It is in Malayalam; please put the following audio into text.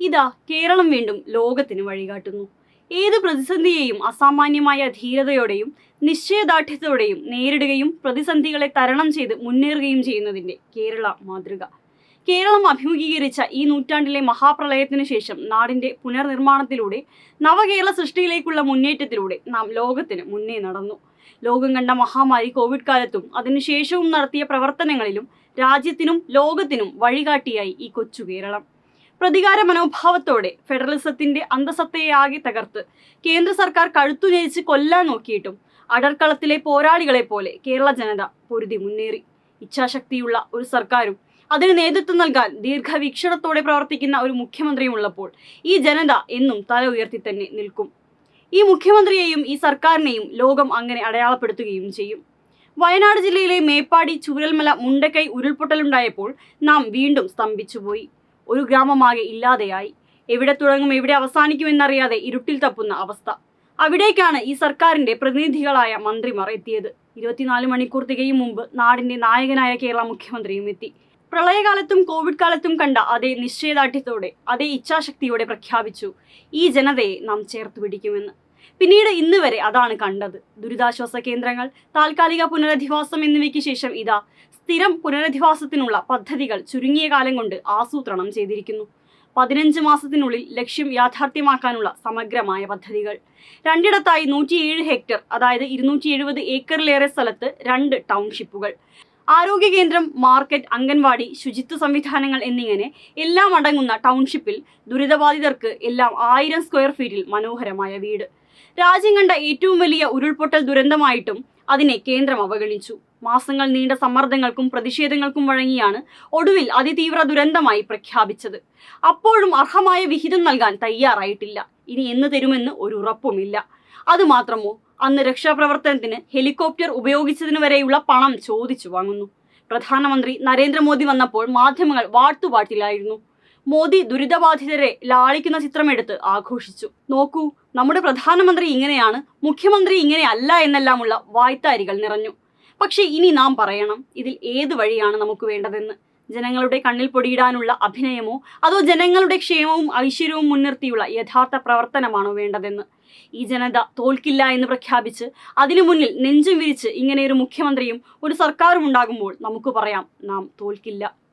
ഇതാ കേരളം വീണ്ടും ലോകത്തിന് വഴികാട്ടുന്നു. ഏത് പ്രതിസന്ധിയെയും അസാമാന്യമായ ധീരതയോടെയും നിശ്ചയദാർഢ്യത്തോടെയും നേരിടുകയും പ്രതിസന്ധികളെ തരണം ചെയ്ത് മുന്നേറുകയും ചെയ്യുന്നതിന്റെ കേരള മാതൃക. കേരളം അഭിമുഖീകരിച്ച ഈ നൂറ്റാണ്ടിലെ മഹാപ്രളയത്തിനു ശേഷം നാടിന്റെ പുനർനിർമ്മാണത്തിലൂടെ നവകേരള സൃഷ്ടിയിലേക്കുള്ള മുന്നേറ്റത്തിലൂടെ നാം ലോകത്തിന് മുന്നേ നടന്നു. ലോകം കണ്ട മഹാമാരി കോവിഡ് കാലത്തും അതിനുശേഷവും നടത്തിയ പ്രവർത്തനങ്ങളിലും രാജ്യത്തിനും ലോകത്തിനും വഴികാട്ടിയായി ഈ കൊച്ചു കേരളം. പ്രതികാര മനോഭാവത്തോടെ ഫെഡറലിസത്തിന്റെ അന്തസത്തയെ ആകെ തകർത്ത് കേന്ദ്ര സർക്കാർ കഴുത്തു ഞെരിച്ച് കൊല്ലാൻ നോക്കിയിട്ടും അടർക്കളത്തിലെ പോരാളികളെ പോലെ കേരള ജനത പൊരുതി മുന്നേറി. ഇച്ഛാശക്തിയുള്ള ഒരു സർക്കാരും അതിന് നേതൃത്വം നൽകാൻ ദീർഘവീക്ഷണത്തോടെ പ്രവർത്തിക്കുന്ന ഒരു മുഖ്യമന്ത്രിയും ഉള്ളപ്പോൾ ഈ ജനത എന്നും തല ഉയർത്തി തന്നെ നിൽക്കും. ഈ മുഖ്യമന്ത്രിയെയും ഈ സർക്കാരിനെയും ലോകം അങ്ങനെ അടയാളപ്പെടുത്തുകയും ചെയ്യും. വയനാട് ജില്ലയിലെ മേപ്പാടി ചൂരൽമല മുണ്ടക്കൈ ഉരുൾപൊട്ടലുണ്ടായപ്പോൾ നാം വീണ്ടും സ്തംഭിച്ചുപോയി. ഒരു ഗ്രാമമാകെ ഇല്ലാതെയായി. എവിടെ തുടങ്ങും എവിടെ അവസാനിക്കുമെന്നറിയാതെ ഇരുട്ടിൽ തപ്പുന്ന അവസ്ഥ. അവിടേക്കാണ് ഈ സർക്കാരിന്റെ പ്രതിനിധികളായ മന്ത്രിമാർ എത്തിയത്. ഇരുപത്തിനാല് മണിക്കൂർ തികയും മുമ്പ് നാടിന്റെ നായകനായ കേരള മുഖ്യമന്ത്രിയും എത്തി. പ്രളയകാലത്തും കോവിഡ് കാലത്തും കണ്ട അതേ നിശ്ചയദാർഢ്യത്തോടെ അതേ ഇച്ഛാശക്തിയോടെ പ്രഖ്യാപിച്ചു ഈ ജനതയെ നാം ചേർത്ത് പിടിക്കുമെന്ന്. പിന്നീട് ഇന്ന് വരെ അതാണ് കണ്ടത്. ദുരിതാശ്വാസ കേന്ദ്രങ്ങൾ താൽക്കാലിക പുനരധിവാസം എന്നിവയ്ക്ക് ശേഷം ഇതാ സ്ഥിരം പുനരധിവാസത്തിനുള്ള പദ്ധതികൾ ചുരുങ്ങിയ കാലം കൊണ്ട് ആസൂത്രണം ചെയ്തിരിക്കുന്നു. പതിനഞ്ച് മാസത്തിനുള്ളിൽ ലക്ഷ്യം യാഥാർത്ഥ്യമാക്കാനുള്ള സമഗ്രമായ പദ്ധതികൾ. രണ്ടിടത്തായി നൂറ്റിയേഴ് ഹെക്ടർ അതായത് ഇരുന്നൂറ്റി എഴുപത് ഏക്കറിലേറെ സ്ഥലത്ത് രണ്ട് ടൗൺഷിപ്പുകൾ. ആരോഗ്യ കേന്ദ്രം മാർക്കറ്റ് അംഗൻവാടി ശുചിത്വ സംവിധാനങ്ങൾ എന്നിങ്ങനെ എല്ലാം അടങ്ങുന്ന ടൗൺഷിപ്പിൽ ദുരിതബാധിതർക്ക് എല്ലാം ആയിരം സ്ക്വയർ ഫീറ്റിൽ മനോഹരമായ വീട്. രാജ്യം കണ്ട ഏറ്റവും വലിയ ഉരുൾപൊട്ടൽ ദുരന്തമായിട്ടും അതിനെ കേന്ദ്രം അവഗണിച്ചു. മാസങ്ങൾ നീണ്ട സമ്മർദ്ദങ്ങൾക്കും പ്രതിഷേധങ്ങൾക്കും വഴങ്ങിയാണ് ഒടുവിൽ അതിതീവ്ര ദുരന്തമായി പ്രഖ്യാപിച്ചത്. അപ്പോഴും അർഹമായ വിഹിതം നൽകാൻ തയ്യാറായിട്ടില്ല. ഇനി എന്ന് തരുമെന്ന് ഒരു ഉറപ്പുമില്ല. അതുമാത്രമോ അന്ന് രക്ഷാപ്രവർത്തനത്തിന് ഹെലികോപ്റ്റർ ഉപയോഗിച്ചതിന് വരെയുള്ള പണം ചോദിച്ചു വാങ്ങുന്നു. പ്രധാനമന്ത്രി നരേന്ദ്രമോദി വന്നപ്പോൾ മാധ്യമങ്ങൾ വാട്ടുപാട്ടിലായിരുന്നു മോദി ദുരിതബാധിതരെ ലാളിക്കുന്ന ചിത്രമെടുത്ത് ആഘോഷിച്ചു. നോക്കൂ നമ്മുടെ പ്രധാനമന്ത്രി ഇങ്ങനെയാണ് മുഖ്യമന്ത്രി ഇങ്ങനെയല്ല എന്നെല്ലാമുള്ള വായ്ത്താരികൾ നിറഞ്ഞു. പക്ഷേ ഇനി നാം പറയണം ഇതിൽ ഏത് വഴിയാണ് നമുക്ക് വേണ്ടതെന്ന്? ജനങ്ങളുടെ കണ്ണിൽ പൊടിയിടാനുള്ള അഭിനയമോ അതോ ജനങ്ങളുടെ ക്ഷേമവും ഐശ്വര്യവും മുൻനിർത്തിയുള്ള യഥാർത്ഥ പ്രവർത്തനമാണോ വേണ്ടതെന്ന്? ഈ ജനത തോൽക്കില്ല എന്ന് പ്രഖ്യാപിച്ച് അതിനു മുന്നിൽ നെഞ്ചും വിരിച്ച് ഇങ്ങനെ ഒരു മുഖ്യമന്ത്രിയും ഒരു സർക്കാരും ഉണ്ടാകുമ്പോൾ നമുക്ക് പറയാം നാം തോൽക്കില്ല.